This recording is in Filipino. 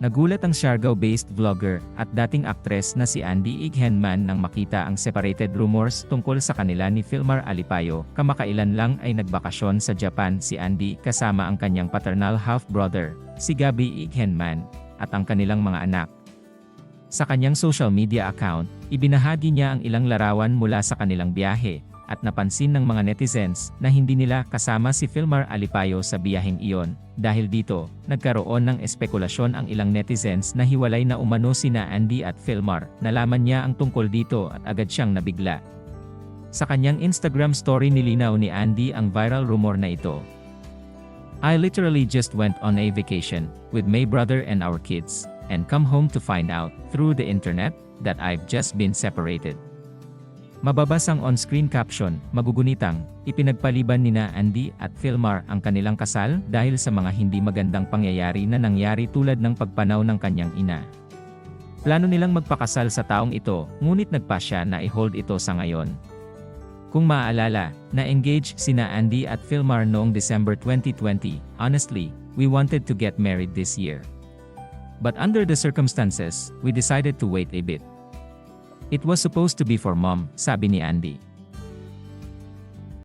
Nagulat ang Siargao-based vlogger at dating aktres na si Andy Ighenman nang makita ang separated rumors tungkol sa kanila ni Filmar Alipayo. Kamakailan lang ay nagbakasyon sa Japan si Andy kasama ang kanyang paternal half-brother, si Gabby Ighenman, at ang kanilang mga anak. Sa kanyang social media account, ibinahagi niya ang ilang larawan mula sa kanilang biyahe, at napansin ng mga netizens na hindi nila kasama si Filmar Alipayo sa biyaheng iyon. Dahil dito, nagkaroon ng espekulasyon ang ilang netizens na hiwalay na umano sina Andy at Filmar. Nalaman niya ang tungkol dito at agad siyang nabigla. Sa kanyang Instagram story nilinaw ni Andy ang viral rumor na ito. I literally just went on a vacation with my brother and our kids and come home to find out through the internet that I've just been separated. Mababas ang on-screen caption, magugunitang, ipinagpaliban nina Andy at Filmar ang kanilang kasal dahil sa mga hindi magandang pangyayari na nangyari tulad ng pagpanaw ng kanyang ina. Plano nilang magpakasal sa taong ito, ngunit nagpa siya na i-hold ito sa ngayon. Kung maaalala, na-engage sina Andy at Filmar noong December 2020, honestly, we wanted to get married this year. But under the circumstances, we decided to wait a bit. It was supposed to be for mom, sabi ni Andy.